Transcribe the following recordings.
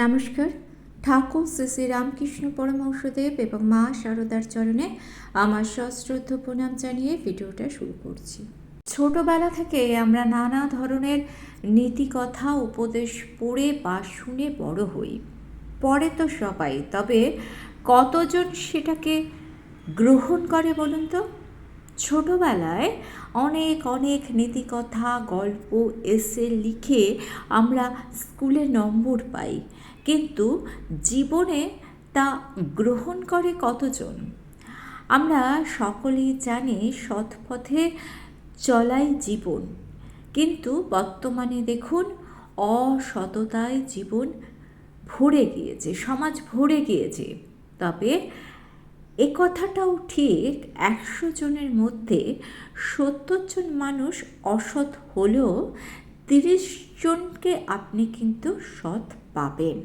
নমস্কার। ঠাকুর শ্রী শ্রী রামকৃষ্ণ পরমহংসদেব এবং মা শারদার চরণে আমার সশ্রদ্ধ প্রণাম জানিয়ে ভিডিওটা শুরু করছি। ছোটবেলা থেকে আমরা নানা ধরনের নীতিকথা, উপদেশ পড়ে বা শুনে বড় হই। পড়ে তো সবাই, তবে কতজন সেটাকে গ্রহণ করে বলুন তো? ছোটবেলায় অনেক অনেক নীতিকথা, গল্প, এসে লিখে আমরা স্কুলে নম্বর পাই। কিন্তু জীবনে তা গ্রহণ করে কতজন? আমরা সকলেই জানি সৎ পথে চলাই জীবন। কিন্তু বর্তমানে দেখুন, অসততায় জীবন ভরে গিয়েছে, সমাজ ভরে গিয়েছে। তবে এ কথাটাও ঠিক একশো জনের মধ্যে সত্তর জন মানুষ অসৎ হলেও তিরিশ জনকে আপনি কিন্তু সৎ পাবেন।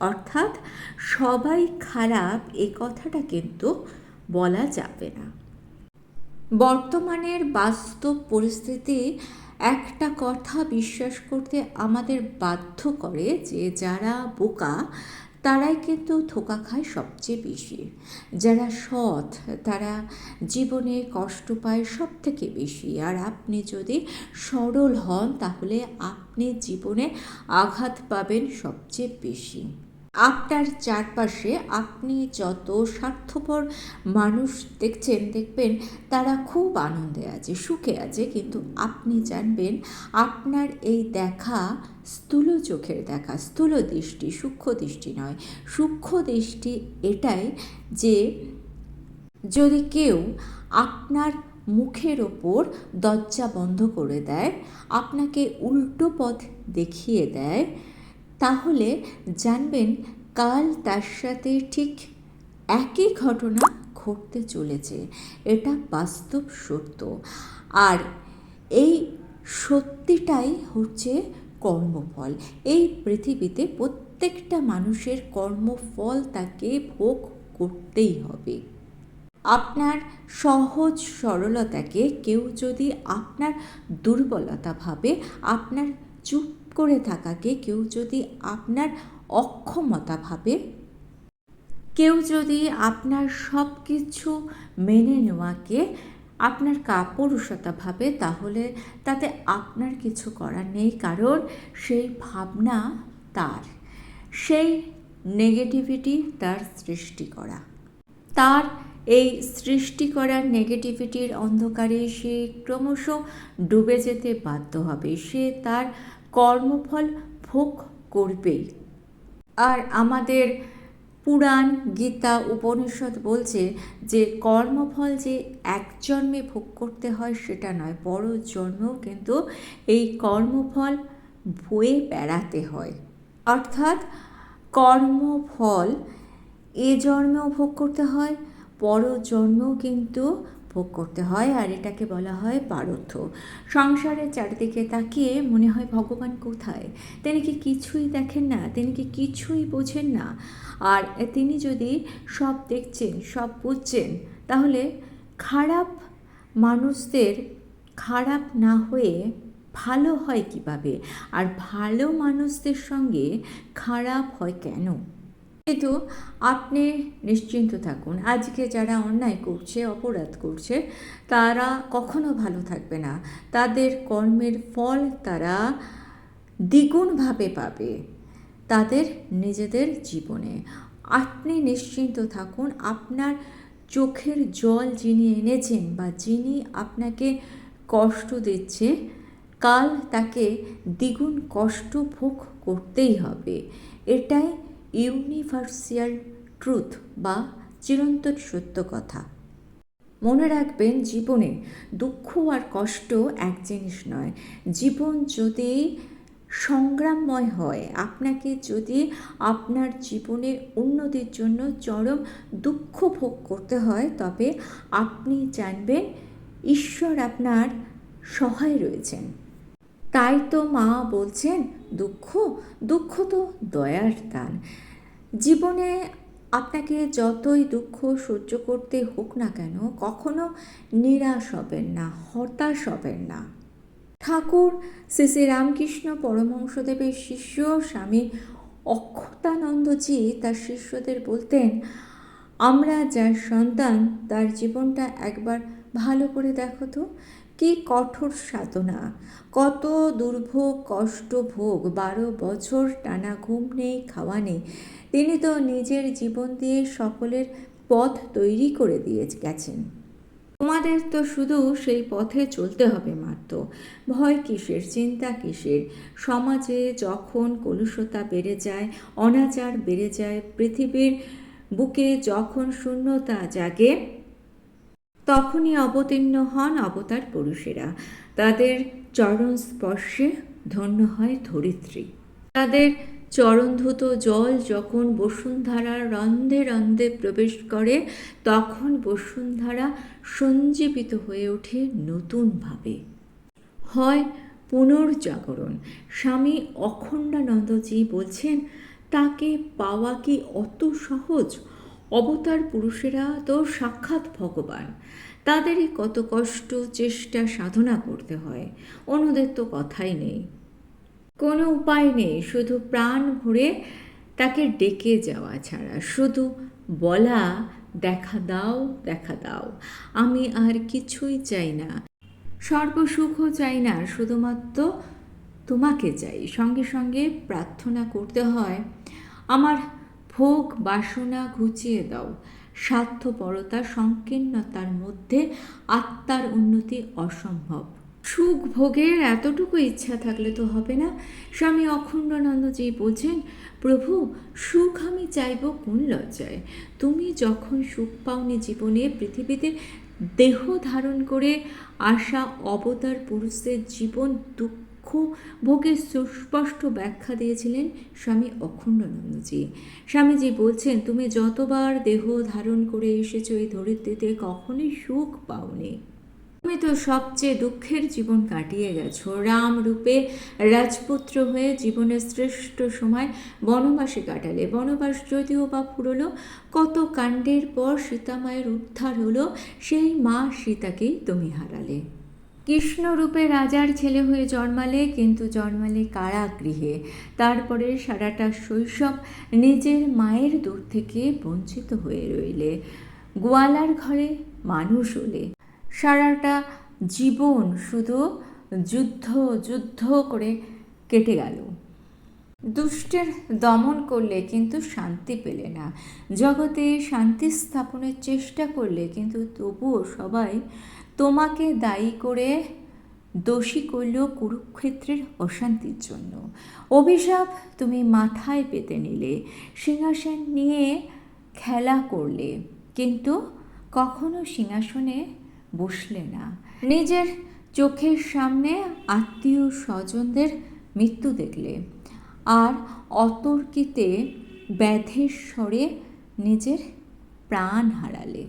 অর্থাৎ সবাই খারাপ এ কথাটা কিন্তু বলা যাবে না। বর্তমানের বাস্তব পরিস্থিতি একটা কথা বিশ্বাস করতে আমাদের বাধ্য করে যে যারা বোকা তারাই কিন্তু থোকা খায় সবচেয়ে বেশি। যারা সৎ, তারা জীবনে কষ্ট পায় সব থেকে বেশি। আর আপনি যদি সরল হন, তাহলে আপনি জীবনে আঘাত পাবেন সবচেয়ে বেশি। আপনার চারপাশে আপনি যত স্বার্থপর মানুষ দেখছেন, দেখবেন তারা খুব আনন্দে আছে, সুখে আছে। কিন্তু আপনি জানবেন, আপনার এই দেখা স্থূল চোখের দেখা, স্থূল দৃষ্টি, সূক্ষ্ম দৃষ্টি নয়। সূক্ষ্ম দৃষ্টি এটাই যে যদি কেউ আপনার মুখের ওপর দরজা বন্ধ করে দেয়, আপনাকে উল্টো পথ দেখিয়ে দেয় তাহলে জানবেন কাল তার সাথে ঠিক একই ঘটনা ঘটতে চলেছে। এটা বাস্তব সত্য। আর এই সত্যিটাই হচ্ছে কর্মফল। এই পৃথিবীতে প্রত্যেকটা মানুষের কর্মফল তাকে ভোগ করতেই হবে। আপনার সহজ সরলতাকে কেউ যদি আপনার দুর্বলতা ভাবে, আপনার চুপ করে থাকাকে কেউ যদি আপনার অক্ষমতা ভাবে, কেউ যদি আপনার সব কিছু মেনে নেওয়াকে আপনার কাপুরুষতা ভাবে, তাহলে তাতে আপনার কিছু করার নেই, কারণ সেই ভাবনা তার। সেই নেগেটিভিটি তার সৃষ্টি করা। তার এই সৃষ্টি করার নেগেটিভিটির অন্ধকারে সে ক্রমশ ডুবে যেতে বাধ্য হবে। সে তার কর্মফল ভোগ করবেই আর আমাদের পুরাণ, গীতা, উপনিষদ বলছে যে কর্মফল যে এক জন্মে ভোগ করতে হয় সেটা নয়, বড় জন্মেও কিন্তু এই কর্মফল বয়ে বেড়াতে হয়। অর্থাৎ কর্মফল এ জন্মেও ভোগ করতে হয়, পর জন্মেও কিন্তু ভোগ করতে হয় আর এটাকে বলা হয় পারথ। সংসারের চারিদিকে তাকিয়ে মনে হয় ভগবান কোথায়? তিনি কি কিছুই দেখেন না? তিনি কি কিছুই বোঝেন না? আর তিনি যদি সব দেখছেন, সব বুঝছেন, তাহলে খারাপ মানুষদের খারাপ না হয়ে ভালো হয় কীভাবে? আর ভালো মানুষদের সঙ্গে খারাপ হয় কেন? কিন্তু আপনি নিশ্চিন্ত থাকুন। আজকে যারা অন্যায় করছে, অপরাধ করছে, তারা কখনো ভালো থাকবে না। তাদের কর্মের ফল তারা দ্বিগুণভাবে পাবে তাদের নিজেদের জীবনে। আপনি নিশ্চিন্ত থাকুন, আপনার চোখের জল যিনি এনেছেন বা যিনি আপনাকে কষ্ট দিচ্ছে, কাল তাকে দ্বিগুণ কষ্ট ভোগ করতেই হবে। এটাই ইউনিভার্সাল ট্রুথ বা চিরন্তন সত্য কথা। মনে রাখবেন, জীবনে দুঃখ আর কষ্ট এক জিনিস নয়। জীবন যদি সংগ্রামময় হয়, আপনাকে যদি আপনার জীবনের উন্নতির জন্য চরম দুঃখ ভোগ করতে হয়, তবে আপনি জানবেন, ঈশ্বর আপনার সহায় রয়েছেন। তাই তো মা বলছেন, দুঃখ দুঃখ তো দয়ার দান জীবনে আপনাকে যতই দুঃখ সহ্য করতে হোক না কেন, কখনো নিরাশ হবেন না, হতাশ হবেন না। ঠাকুর শ্রী শ্রী রামকৃষ্ণ পরমহংসদেবের শিষ্য, স্বামী অক্ষতানন্দজি তার শিষ্যদের বলতেন, আমরা যার সন্তান, তার জীবনটা একবার ভালো করে দেখো তো। কি কঠোর সাধনা? কত দুর্ভোগ, কষ্ট ভোগ, বারো বছর টানা ঘুম নেই, খাওয়া নেই। তিনি তো নিজের জীবন দিয়ে সকলের পথ তৈরি করে দিয়ে গেছেন। তোমাদের তো শুধু সেই পথে চলতে হবে মাত্র। ভয় কিসের? চিন্তা কিসের? সমাজে যখন কলুষতা বেড়ে যায়, অনাচার বেড়ে যায়, পৃথিবীর বুকে যখন শূন্যতা জাগে তখনই অবতীর্ণ হন অবতার পুরুষেরা। তাদের চরণ স্পর্শে ধন্য হয় ধরিত্রী। তাদের চরণধুত জল যখন বসুন্ধরার রন্ধে রন্ধে প্রবেশ করে, তখন বসুন্ধারা সঞ্জীবিত হয়ে ওঠে নতুনভাবে। হয় পুনর্জাগরণ। স্বামী অখণ্ডানন্দজি বলছেন, তাকে পাওয়া কি অত সহজ? অবতার পুরুষেরা তো সাক্ষাৎ ভগবান। তাদেরই কত কষ্ট, চেষ্টা, সাধনা করতে হয়। অন্যদের তো কথাই নেই। কোনো উপায় নেই, শুধু প্রাণ ভরে তাকে ডেকে যাওয়া ছাড়া। শুধু বলা, দেখা দাও দেখা দাও। আমি আর কিছুই চাই না। সর্বসুখও চাই না। শুধুমাত্র তোমাকে চাই। সঙ্গে সঙ্গে প্রার্থনা করতে হয়, আমার ভোগ বাসনা ঘুচিয়ে দাও। স্বার্থপরতা সংকীর্ণতার মধ্যে আত্মার উন্নতি অসম্ভব। সুখ ভোগের এতটুকু ইচ্ছা থাকলে তো হবে না। স্বামী অখণ্ডানন্দজি বোঝেন, প্রভু, সুখ আমি চাইব কোন লজ্জায়? তুমি যখন সুখ পাওনি জীবনে পৃথিবীতে, দেহ ধারণ করে আসা অবতার পুরুষদের জীবন দুঃখ ভোগের সুস্পষ্ট ব্যাখ্যা দিয়েছিলেন স্বামী অখণ্ডানন্দজি। স্বামীজি বলছেন, তুমি যতবার দেহ ধারণ করে এসেছ এই ধরিত্রীতে কখনোই সুখ পাওনি। তুমি তো সবচেয়ে দুঃখের জীবন কাটিয়ে গেছো। রাম রূপে রাজপুত্র হয়ে জীবনের শ্রেষ্ঠ সময় বনবাসে কাটালে। বনবাস যদিও বা ফুরলো, কত কাণ্ডের পর সীতামায়ের উদ্ধার হলো, সেই মা সীতাকেই তুমি হারালে। কৃষ্ণরূপে রাজার ছেলে হয়ে জন্মালে, কিন্তু জন্মালে কারাগৃহে। তারপরে সারাটা শৈশব নিজের মায়ের দূর থেকে বঞ্চিত হয়ে রইলে। গোয়ালার ঘরে মানুষ হলে। সারাটা জীবন শুধু যুদ্ধ যুদ্ধ করে কেটে গেল। দুষ্টের দমন করলে কিন্তু শান্তি পেলে না। জগতে শান্তি স্থাপনের চেষ্টা করলে কিন্তু তবুও সবাই তোমাকে দায়ী করে দোষী করল কুরুক্ষেত্রের অশান্তির জন্য। অভিশাপ তুমি মাথায় পেতে নিলে, সিংহাসন নিয়ে খেলা করলে, কিন্তু কখনো সিংহাসনে বসলে না। নিজের চোখের সামনে আত্মীয় স্বজনদের মৃত্যু দেখলে, আর অতর্কিতে ব্যাধের স্বরে নিজের প্রাণ হারালে।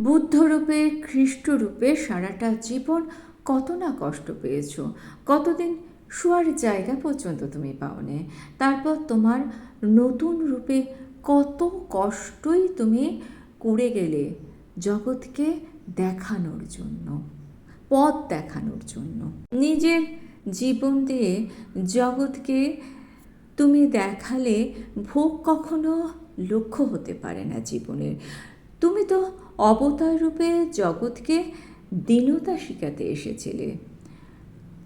বুদ্ধরূপে খ্রিস্টরূপে সারাটা জীবন কত না কষ্ট পেয়েছ? কতদিন শোয়ার জায়গা পর্যন্ত তুমি পাওনে? তারপর তোমার নতুন রূপে কত কষ্টই তুমি করে গেলে জগৎকে দেখানোর জন্য, পথ দেখানোর জন্য। নিজের জীবন দিয়ে জগৎকে তুমি দেখালে ভোগ কখনো লক্ষ্য হতে পারে না জীবনের। তুমি তো অবতার রূপে জগৎকে দীনতা শিখাতে এসেছিলে।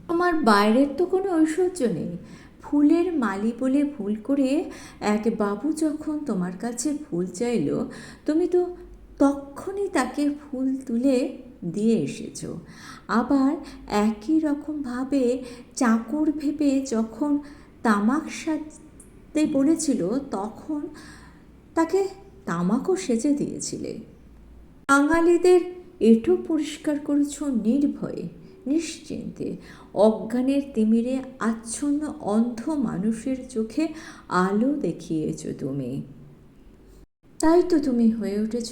আমার বাইরের তো কোনো ঐশ্বর্য নেই। ফুলের মালি বলে ভুল করে এক বাবু যখন তোমার কাছে ফুল চাইল, তুমি তো তখনই তাকে ফুল তুলে দিয়ে এসেছ। আবার একই রকমভাবে চাকর ভেবে যখন তামাক সাজতে বলেছিল, তখন তাকে তামাকও সেজে দিয়েছিলে। বাঙালিদের এঁটো পরিষ্কার করেছ নির্ভয়ে, নিশ্চিন্তে। অজ্ঞানের তিমিরে আচ্ছন্ন অন্ধ মানুষের চোখে আলো দেখিয়েছ তুমি। তাই তো তুমি হয়ে উঠেছ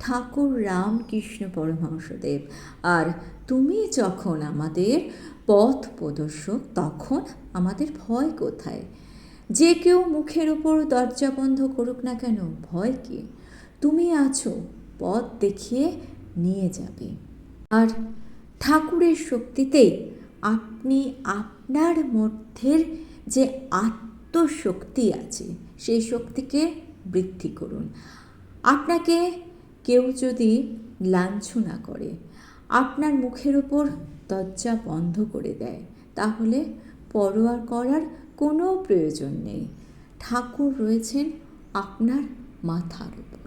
ঠাকুর রামকৃষ্ণ পরমহংসদেব। আর তুমি যখন আমাদের পথ প্রদর্শক তখন আমাদের ভয় কোথায়? যে কেউ মুখের ওপর দরজা বন্ধ করুক না কেন, ভয় কি? তুমি আছো পথ দেখিয়ে নিয়ে যাবে। আর ঠাকুরের শক্তিতেই আপনি আপনার মধ্যের যে আত্মশক্তি আছে, সেই শক্তিকে বৃদ্ধি করুন। আপনাকে কেউ যদি লাঞ্ছনা করে, আপনার মুখের ওপর দরজা বন্ধ করে দেয়, তাহলে পরোয়া করার কোনো প্রয়োজন নেই। ঠাকুর রয়েছেন আপনার মাথার উপর